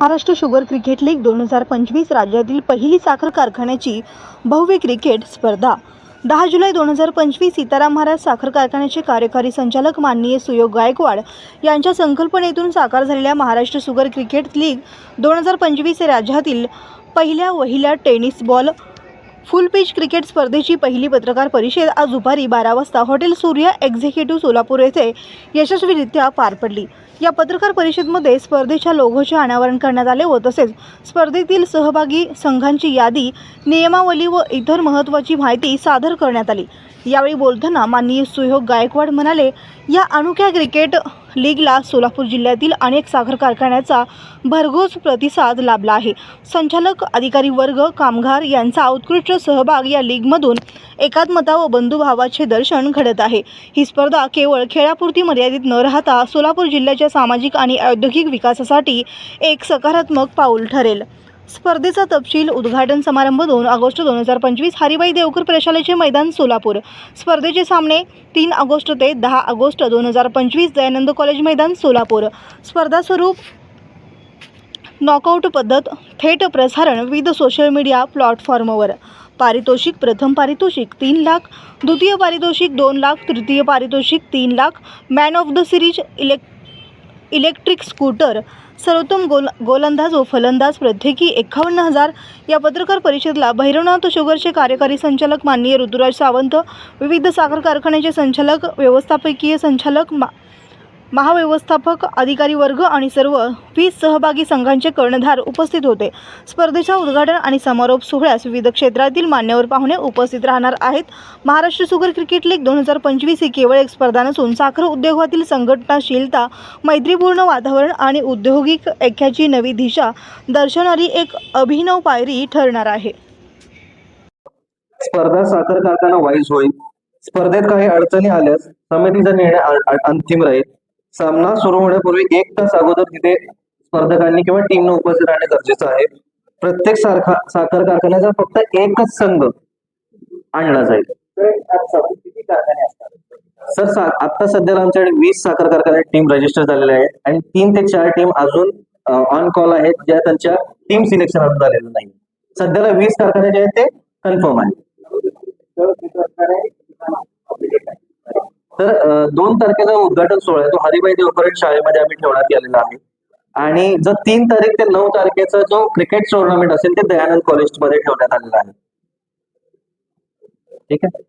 Maharashtra sugar cricket league दोन हजार पंचवीस राज्यातील पहिली साखर कारखान्याची भव्य क्रिकेट स्पर्धा. दहा जुलै दोन हजार पंचवीस सीताराम महाराज साखर कारखान्याचे कार्यकारी संचालक माननीय सुयोग गायकवाड यांच्या संकल्पनेतून साकार झालेल्या महाराष्ट्र शुगर क्रिकेट लीग दोन हजार पंचवीस हे राज्यातील पहिल्या वहिल्या tennis ball full pitch cricket स्पर्धेची पहिली पत्रकार परिषद आज दुपारी बारा वाजता हॉटेल सूर्य एक्झिक्युटिव्ह सोलापूर येथे यशस्वीरित्या पार पडली. या पत्रकार परिषदेमध्ये स्पर्धेच्या लोगोचे अनावरण करण्यात आले व तसेच स्पर्धेतील सहभागी संघांची यादी नियमावली व इतर महत्त्वाची माहिती सादर करण्यात आली. यावेळी बोलताना माननीय सुयोग गायकवाड म्हणाले या अनोख्या क्रिकेट लीगला सोलापूर जिल्ह्यातील अनेक साखर कारखान्याचा भरघोस प्रतिसाद लाभला आहे. संचालक अधिकारी वर्ग कामगार यांचा उत्कृष्ट सहभाग या लीगमधून एकात्मता व बंधुभावाचे दर्शन घडत आहे. ही स्पर्धा केवळ खेळापुरती मर्यादित न राहता सोलापूर जिल्ह्याच्या सामाजिक आणि औद्योगिक विकासासाठी एक सकारात्मक पाऊल ठरेल. स्पर्धेचा तपशील उद्घाटन समारंभ दोन ऑगस्ट दोन हजार पंचवीस हरिबाई देवकर प्रशालेचे मैदान सोलापूर. स्पर्धेचे सामने तीन ऑगस्ट ते दहा ऑगस्ट दोन हजार पंचवीस दयानंद कॉलेज मैदान सोलापूर. स्पर्धा स्वरूप नॉकआउट पद्धत थेट प्रसारण विविध सोशल मीडिया प्लॅटफॉर्मवर पारितोषिक प्रथम पारितोषिक तीन लाख द्वितीय पारितोषिक दोन लाख तृतीय पारितोषिक तीन lakh man of the series elect electric scooter सर्वोत्तम गोल गोलंदाज व फलंदाज प्रत्येकी एकावन्न हजार या पत्रकार परिषदेला भैरवनाथ शुगरचे कार्यकारी संचालक माननीय ऋतुराज सावंत विविध साखर कारखान्याचे संचालक व्यवस्थापकीय संचालक मा महाव्यवस्थापक अधिकारी वर्ग आणि सर्व वीस सहभागी संघांचे कर्णधार उपस्थित होते. स्पर्धेच्या उद्घाटन आणि समारोप सोहळ्यास विविध क्षेत्रातील मान्यवर पाहुणे उपस्थित राहणार आहेत. महाराष्ट्र सुगर क्रिकेट लीग दोन हजार पंचवीस ही केवळ एक स्पर्धा नसून साखर उद्योगातील संघटनाशीलता मैत्रीपूर्ण वातावरण आणि औद्योगिक ऐक्याची नवी दिशा दर्शवणारी एक अभिनव पायरी ठरणार आहे. स्पर्धा साखर कारखाना वाईज होईल. स्पर्धेत काही अडचणी आल्यास समितीचा निर्णय अंतिम राहील. सामना सुरू होण्यापूर्वी एक तास अगोदर तिथे स्पर्धकांनी किंवा टीमने उपस्थित राहणे गरजेचं आहे. प्रत्येक सारखा साखर कारखान्याचा फक्त एकच संघ आणला जाईल. सर सा- आता सध्याला आमच्याकडे वीस साखर कारखान्यात टीम रजिस्टर झालेल्या आहेत आणि तीन ते चार टीम अजून ऑन कॉल आहेत ज्या त्यांच्या टीम सिलेक्शन अजून झालेलं नाही. सध्याला वीस कारखाने जे आहेत ते कन्फर्म आहेत. तर दोन तारखेचा उद्घाटन सोहळा आहे. तो हरिभाई देवकरण शाळेमध्ये आम्ही ठेवण्यात आलेला आहे. आणि जो तीन तारीख ते नऊ तारखेचा जो क्रिकेट टुर्नामेंट असेल ते दयानंद कॉलेजमध्ये ठेवण्यात आलेला आहे. ठीक आहे?